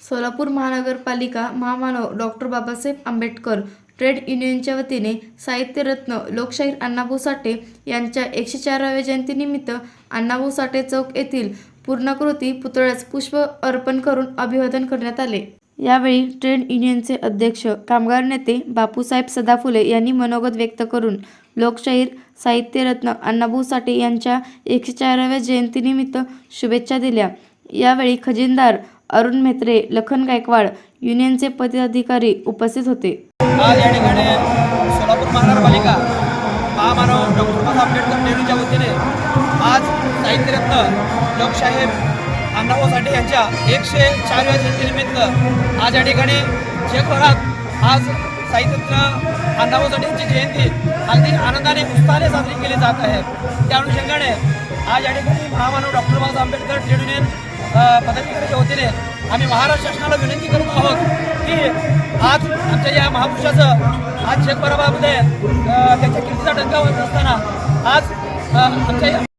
सोलापूर महानगरपालिका महामानव doctor Babasaheb Ambedkar trade युनियनच्या वतीने साहित्यरत्न लोकशाहीर अण्णाभाऊ साठे यांच्या एकशे चाराव्या जयंतीनिमित्त अण्णाभाऊ साठे चौक येथील पूर्णाकृती पुतळ्यास पुष्प अर्पण करून अभिवादन करण्यात आले. यावेळी ट्रेड युनियनचे अध्यक्ष कामगार नेते बापूसाहेब सदाफुले यांनी मनोगत व्यक्त करून लोकशाहीर साहित्यरत्न अण्णाभाऊ साठे यांच्या एकशे चाराव्या जयंतीनिमित्त शुभेच्छा दिल्या. यावेळी खजिनदार अरुण म्हेत्रे लखन गायकवाड युनियनचे पदाधिकारी उपस्थित होते. आज या ठिकाणी सोलापूर महानगरपालिका महामानव डॉक्टर बाबासाहेब आंबेडकर नेहरूच्या वतीने आज साहित्यरत्न लोकशाहीर अण्णाभाऊ साठे यांच्या एकशे चारव्या जयंतीनिमित्त आज या ठिकाणी जगभरात आज साहित्यरत्न अण्णाभाऊ साठे यांची जयंती अगदी आनंदाने उत्साहाने साजरी केली जात आहे. त्या अनुषंगाने आज या ठिकाणी महामानव doctor Babasaheb Ambedkar trade union पदाधिकाऱ्याच्या वतीने आम्ही महाराष्ट्र शासनाला विनंती करत आहोत की आज आमच्या या महापुरुषाचं आज जगभरामध्ये परबामध्ये त्याच्या कीर्तीचा डंका असताना आज आमच्या या